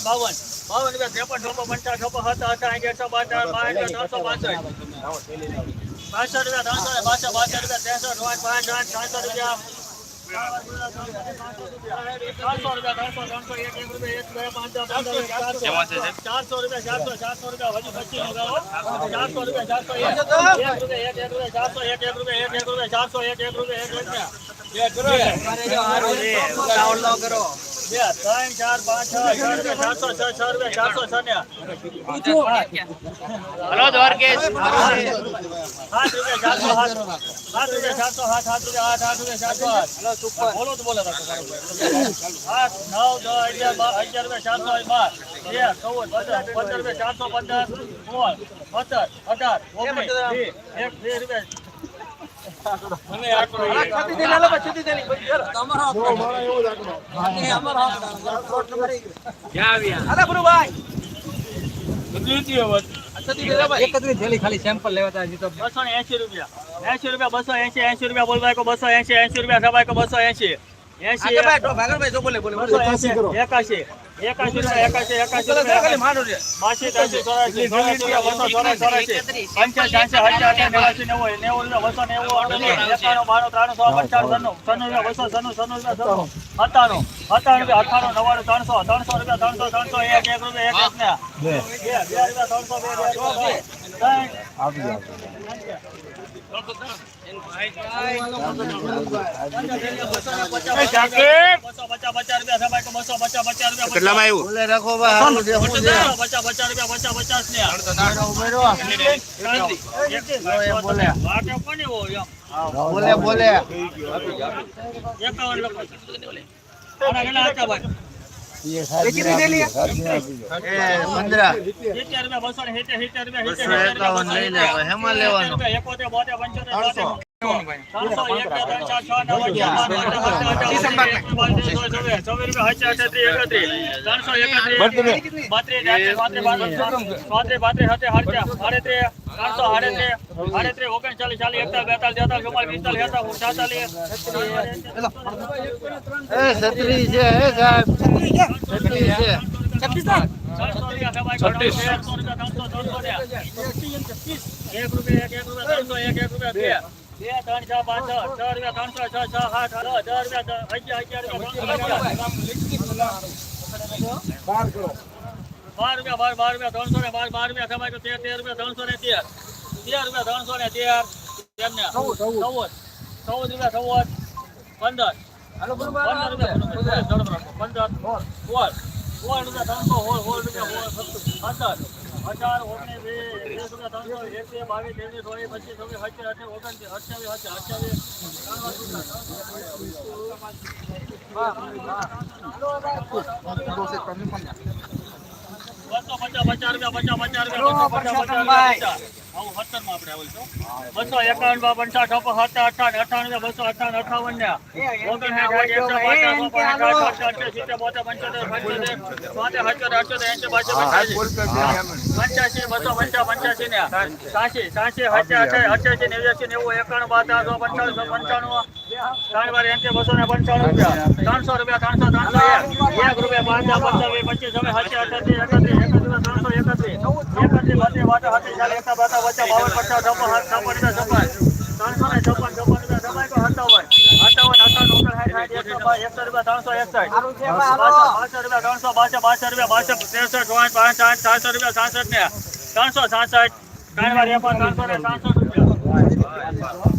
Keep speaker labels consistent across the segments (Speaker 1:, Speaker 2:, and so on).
Speaker 1: બાવન બાવન રૂપિયા ત્રેપન ચોપન પંચાવન છપ્પન સત્તર અઠાવન એકસો બાસઠ બાસઠ ત્રણસો બાસઠ બાસઠ રૂપિયા ત્રણસો ને બાસઠ બાસઠ રૂપિયા ત્રેસઠ પાંચ પાંચ પાંચ ત્રણસો રૂપિયા ચારસો રૂપિયા ત્રણસો ત્રણસો એક એક રૂપિયા એક બે પાંચ દસ પંદર વીસ, ચારસો ચારસો રૂપિયા ચારસો ચારસો રૂપિયા હજુ પચીસ નો ગાળો ચારસો રૂપિયા ચારસો એક એક રૂપિયા એક એક રૂપિયા ચારસો એક એક રૂપિયા એક એક રૂપિયા ચારસો એક એક રૂપિયા એક રૂપિયા
Speaker 2: હલો દ્વારકેશ
Speaker 1: સાત રૂપિયા ચારસો સાત સાત રૂપિયા ચારસો સાત સાત રૂપિયા આઠ આઠ રૂપિયા ચારસો આઠ બોલો તો બોલો આઠ નવ દસ અગિયાર બાર અગિયાર રૂપિયા ચારસો બાર તેર ચૌદ પંદર પંદર રૂપિયા ચારસો પંદર સોળ સત્તર અઢાર એક બે રૂપિયા
Speaker 3: સેમ્પલ લેવા
Speaker 1: બસો એસી રૂપિયા. એસી રૂપિયા બસો એસી એસી રૂપિયા બોલવાય કો બસો એસી એસી રૂપિયા સવાય કો બસો એસી એસી એકાશી. એકાશી રૂપિયા એકાશી એકાશી રૂપિયા બાસી ત્યાંસી ચોરાશી ચોરાશી રૂપિયા બસો ચોરાશી ચોરાશી પંચ્યાસી છ્યાસી હજાર નેવાસી નેવું નેવું રૂપિયા બસો નેવું અઠ્યાસી એકાણું. બાણું ત્રાણું સો પંચાણું સન્નું સન્નું રૂપિયા બસો સન્નું સન્નું રૂપિયા સન્નું સત્તાણું. સત્તાણું. રૂપિયા અઠાણું નવ્વાણું ત્રણસો ત્રણસો ત્રણસો ત્રણસો
Speaker 2: કેટલામાં આવ્યું?
Speaker 3: બોલે રાખો ભાઈ બોલે એકાવન એ પંદરા. બસો એકાવન લઈ લે ભાઈ હેમાં લેવાનું. છત્રી છે સાહેબ છત્રી છે
Speaker 1: એક રૂપિયા, એક એક રૂપિયા, ત્રણસો, એક એક રૂપિયા, બે. બે ત્રણ છ પાંચ છ રૂપિયા ત્રણસો છ છ સાત આઠ દસ રૂપિયા અગિયાર અગિયાર બાર બાર બાર ત્રણસો ને બાર બાર રૂપિયા સમાય તો તેર તેર રૂપિયા ત્રણસો ને તેર તેર રૂપિયા ત્રણસો ને તેર તેમને ચૌદ ચૌદ રૂપિયા ચૌદ પંદર. પંદર રૂપિયા પંદર સોળ સોળ રૂપિયા ત્રણસો હોળ રૂપિયા સોળ અઢાર ઓગણીસ વીસ રૂપિયા ત્રણસો એકવીસ બાવીસ ત્રેવીસ ચોવીસ પચીસ છવ્વીસ સત્તર અઠાવીસ ઓગણત્રીસ અઠ્યાવીસ અઠ્યાવીસ બસો પચાસ પચાસ રૂપિયા પચાસ પચાસ રૂપિયા પચાસ પચાસ રૂપિયા આવું સત્તરમાં આપણે આવું છું? બસો એકાવન સત્તર અઠાવન અઠાવન રૂપિયા બસો અઠાવન અઠાવન ને બાસી પંચ્યાસી. બસો પંચાવન પંચ્યાસી ને સાસી સાસી અઠ્યાસી અઠ્યાસી નેવ્યાસી નેવું એકાણું સો પંચાણું પંચાણું ત્રણ વાર એંસી બસો ને પંચાણું રૂપિયા. ત્રણસો રૂપિયા ત્રણસો ત્રણસો એક. એક રૂપિયા પાંચ પંચાવીસ પચીસ. હવે એકત્રીસ એકત્રીસ ત્રણસો એકત્રીસ. એકત્રીસ બત્રીસ બાર હાથી ચાલીસ એકતા બાતા પચાસ બાવન પચાસ છપ્પન સાત છપ્પન રૂપિયા છપ્પન. ત્રણસો ને છપ્પન છપ્પન રૂપિયા છપ્પન સત્તાવન. સાઠ એકસો એકસો રૂપિયા ત્રણસો એકસઠ. બાસઠ રૂપિયા ત્રણસો બાસઠ બાસઠ રૂપિયા બાસઠ ત્રેસઠ પાંચ પાંચ આઠ સાતસો રૂપિયા સાસઠ ને. ત્રણસો સાસઠ ત્રણ વાર ત્રણસો ને રૂપિયા.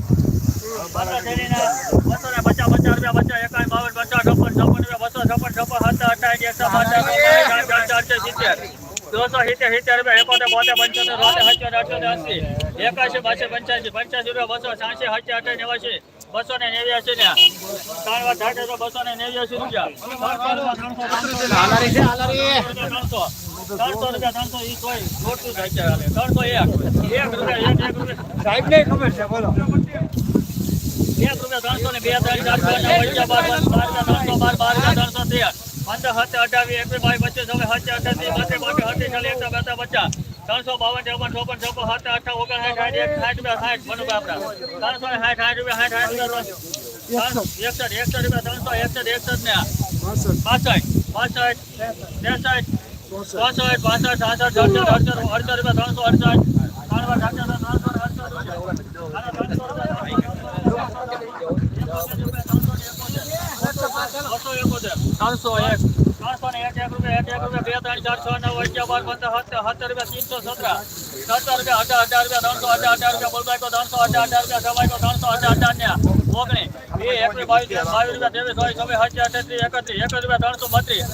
Speaker 1: બસો થેલીના બસો ને પચાસ પચાસ રૂપિયા પચાસ એકાવન બાવન પચાસ છપ્પન છપ્પન રૂપિયા બસો છપ્પન છપ્પન સત્તર અઠાવીસ એકસો પચાસ સિત્તેર. દોસો સિત્તેર સિત્તેર રૂપિયા એકોતેર બોતેર પંચોતેર સોતેર સત્યોતેર અઠ્યોતેર અસી એકાશી બાસી પંચ્યાસી પંચ્યાસી રૂપિયા બસો છ્યાસી સત્યા અઠાવી નેવાસી બસો ને નેવ્યાસી ને ત્રણ વાર થાય તો બસો ને નેવ્યાસી રૂપિયા ત્રણસો ત્રણસો રૂપિયા ત્રણસો ઈ કોઈ ખોટું થાય છે ત્રણસો એક. એક રૂપિયા એક એક રૂપિયા. સાહેબ ને ખબર છે બોલો. એક રૂપિયા ત્રણસો ને બે ત્રણ ચાર પાંચ છ, પંચાવન, બાર બાર બાર ત્રણસો બાર ત્રણસો તેર પંદર સત્તર અઠાવીસ એકવીસ બાવીસ પચીસ હવે સત્તર અઠાસી બાસઠ બાસઠ અઠી ચાલીસ એકસો બેતા પચાસ ત્રણસો બાવન ત્રેપન ચોપન છપ્પન સત્તર અઠા ઓગણ સાઠ એક સાઠ રૂપિયા સાઠ બનુ આપણા ત્રણસો ને સાઠ સાઠ રૂપિયા સાઠ સાઠ એકસઠ એકસઠ રૂપિયા ત્રણસો એકસઠ એકસઠ ને બાસઠ બાસઠ ત્રેસઠ ચોસઠ પાસઠ સાસઠ અડસઠ અડસઠ અડસઠ રૂપિયા ત્રણસો અડસઠ ઢાંચા ત્રણસો અડસઠ ત્રણસો એકોતેર ત્રણસો એક ત્રણસો એક એક એક એક બે ત્રણ ચાર છ નવ અગિયાર સત્તર રૂપિયા ત્રણસો સત્તર રૂપિયા હજાર હજાર રૂપિયા ત્રણસો અઢાર અઢાર રૂપિયા બોલબાઈકો ત્રણસો અઢાર અઢાર રૂપિયા સવાઈકો ત્રણસો અઢાર અઢાર ને ઓગણીસ બે એકવીસ બાવીસ બાવીસ રૂપિયા એકત્રીસ એકત્રીસ રૂપિયા ત્રણસો બત્રીસ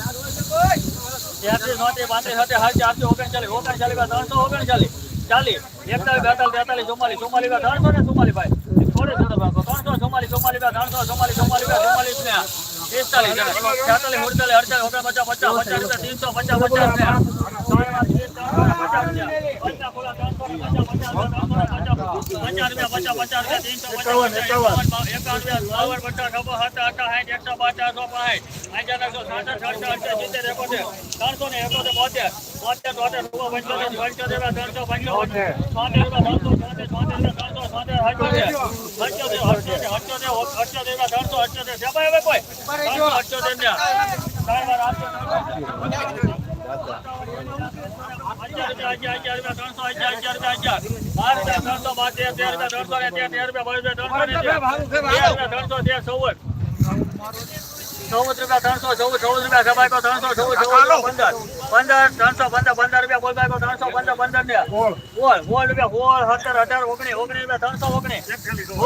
Speaker 1: તેત્રીસ ચોત્રીસ પાંત્રીસ સત્યાવીસ અડસઠ આઠસો ઓગણચાલીસ ઓગણચાલીસ ત્રણસો ઓગણચાલીસ ચાલીસ એકતાલીસ બેતાલીસ તેતાલીસ ચુમ્માલીસ ચુમ્માલીસ ત્રણસો ને ચુમ્માલીસ ભાઈ. થોડી થોડું ભાગો ત્રણસો ચુમ્માલીસ ચુમ્માલીસ રૂપિયા ત્રણસો ચુમ્માલીસ ત્રણસો રૂપિયા ત્રણસો ત્રણસો પિસ્તાલીસ મુડતાલીસ અડતાલીસ ઓગણ પચાસ પચાસ પચાસ રૂપિયા પચાસ પચાસ ને ચૌદ રૂપિયા ત્રણસો ચૌદ ચૌદ રૂપિયા સબાઈકો ત્રણસો ચૌદ ચૌદ પંદર. પંદર ત્રણસો પંદર પંદર રૂપિયા બોલબાઈકો ત્રણસો પંદર પંદર ને. બોલ. બોલ રૂપિયા બોલ સત્તર અઢાર ઓગણીસ ઓગણીસ રૂપિયા ત્રણસો ઓગણીસ.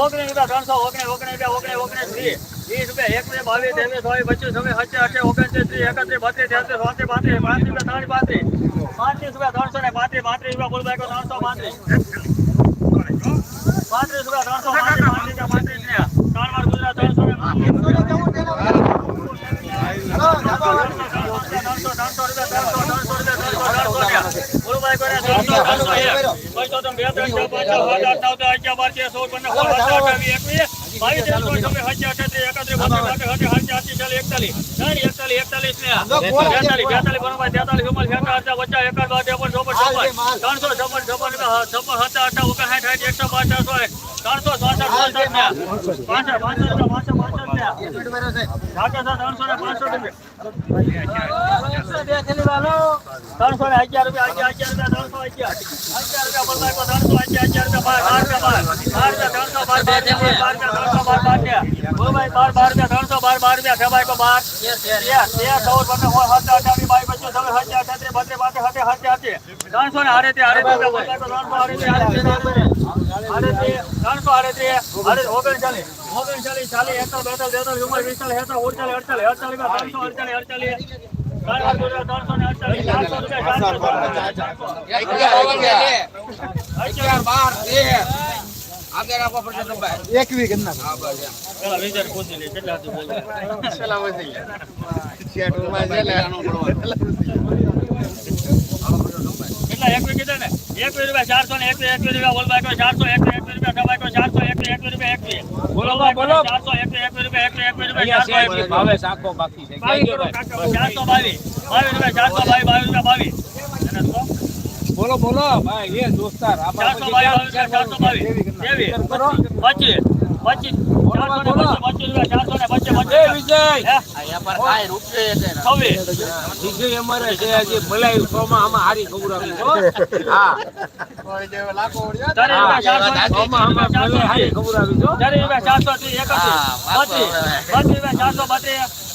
Speaker 1: ઓગણીસ રૂપિયા ત્રણસો ઓગણીસ ઓગણીસ રૂપિયા ઓગણીસ ઓગણીસ વીસ. રૂપિયા એકવીસ બાવીસ ત્રેવીસ ચોવીસ પચીસ છવ્વીસ સત્યાવીસ અઠ્યાવીસ ઓગણત્રીસ ત્રીસ એકત્રીસ બત્રીસ તેત્રીસ ચોત્રીસ પાંત્રીસ પાંત્રીસ રૂપિયા ત્રણ પાંત્રીસ. પાંત્રીસ રૂપિયા ત્રણસો ને પાંત્રીસ પાંત્રીસ રૂપિયા બોલબાઈકો ત્રણસો પાંત્રીસ. પાંત્રીસ રૂપિયા ત્રણસો પાંત્રીસ પાંત્રીસ રૂપિયા પાંત્રીસ ને. ત્રણ વાર ગુજરાત ત્રણસો ને ત્રણસો ને હતા રૂપિયા સાઠ એકસો રૂપિયા ત્રણસો અગિયાર અગિયાર રૂપિયા બોલબાઈ કો ત્રણસો અગિયાર અગિયાર રૂપિયા બાર બાર રૂપિયા ત્રણસો બાર બાર બાર ત્રણસો બાર બાર રૂપિયા બાર તેર ચૌદ પંદર સોળ સત્તર અઠાવીસ ત્રણસો બેતાલીસ તેતાલીસ ચુમ્માલીસ પિસ્તાલીસ છેતાલીસ ઓગણચાલીસ અડતાલીસ અડતાલીસ ત્રણસો ને અડતાલીસ ચારસો રૂપિયા ચારસો
Speaker 3: એકવી કરના
Speaker 1: પેલા વિચાર પૂછી લે કેટલા હતું બોલ કેટલા એકવી કીધા ને એકવી રૂપિયા ચારસો ને એકવી એકવી રૂપિયા બોલબાઈ ચારસો એકવી એકવી રૂપિયા સબાઈ ચારસો એકવી એકવી રૂપિયા એકવી બોલો બોલો ચારસો એકવી એકવી રૂપિયા એકવી એકવી રૂપિયા ચારસો એકવી બાવીસ. કરો કાકા, ચારસો બાવીસ બાવીસ રૂપિયા ચારસો બાવીસ બાવીસ રૂપિયા બાવીસ. અને તો
Speaker 2: બોલો બોલો. ભાઈ એ દોસ્તાર
Speaker 1: ચારસો બાવીસ ચારસો બાવીસ. પચીસ પચીસ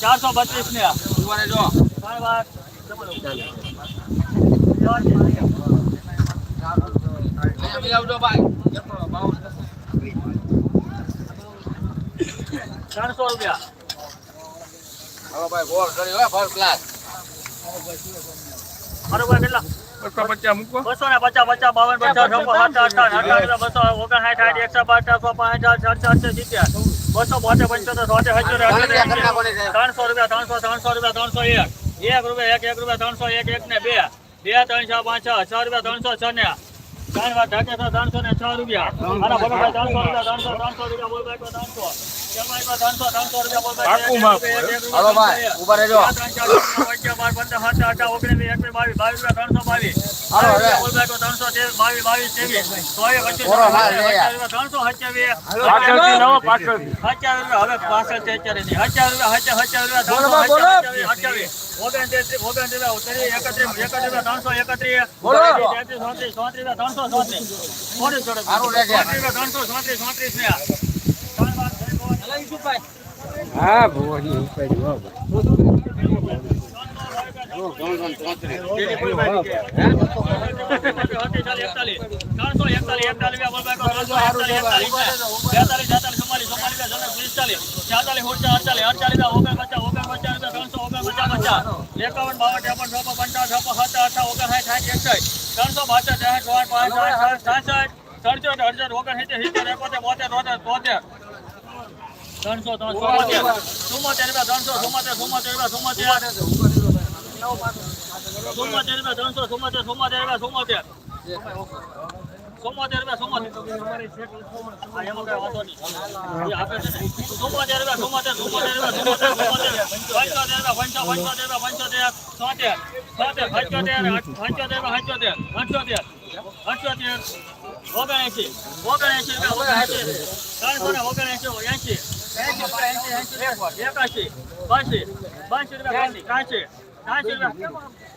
Speaker 1: ચારસો ચારસો ને ચારે રૂપિયા ચારસો બત્રીસ ને ત્રણ વાર ત્રણસો રૂપિયા બરોબર કેટલા બસો ને પચાસ પચાસ બાવન પચાસ બસો ઓગણસાઠ પાંચ સાત અડસઠ સિત્તેર બસો બોતેર પંચોતેર સોતેર સત્તર ત્રણસો રૂપિયા ત્રણસો ત્રણસો રૂપિયા ત્રણસો એક એક રૂપિયા એક એક રૂપિયા, ત્રણસો, એક એક ને બે. બે, ત્રણ, છ, પાંચ, છ છ રૂપિયા, ત્રણસો, છ ને. ત્રણ વાત ઢાકે ત્રણસો ને છ રૂપિયા. ત્રણસો રૂપિયા ત્રણસો ત્રણસો રૂપિયા બોલ જમાઈ ત્રણસો. ત્રણસો ત્રીસ, ત્રણસો ચોત્રીસ ને અઠા ઓગણસાઠ સાઠ એકસઠ ત્રણસો બાસઠ ત્રણસો અડસઠ ઓગણસિત્તેર સિત્તેર એકોતેર બોતેર તોતેર ત્રણસો ત્રણસો ચુમ્મોતેર રૂપિયા ત્રણસો ચુમ્મોતેર ચુમ્મોતેર રૂપિયા ચુમ્મોતેર ચુમ્મોતેર રૂપિયા ત્રણસો ચુમ્મોતેર ચુમ્મોતેર રૂપિયા ચુમ્મોતેર ચુમ્મોતેર રૂપિયા ચુમ્મોતેર એમાં કાંઈ વાંધો નહીં. આપે. ચુમ્મોતેર રૂપિયા ચુમ્મોતેર ચુમ્મોતેર રૂપિયા ચુમ્મોતેર ચુમ્મોતેર પંચોતેર રૂપિયા પંચો પંચોતેર રૂપિયા પંચોતેર. છોતેર છોતેર પંચોતેર પંચોતેર પંચોતેર. પંચોતેર. પંચોતેર. ઓગણએંશી. ઓગણએંશી રૂપિયા ઓગણએંશી. ત્રણસો ને ઓગણએંશી એંશી એંશી રૂપિયા એંશી એંશી એકાશી બાસી બાસી રૂપિયા કાશી કાશી કાશી રૂપિયા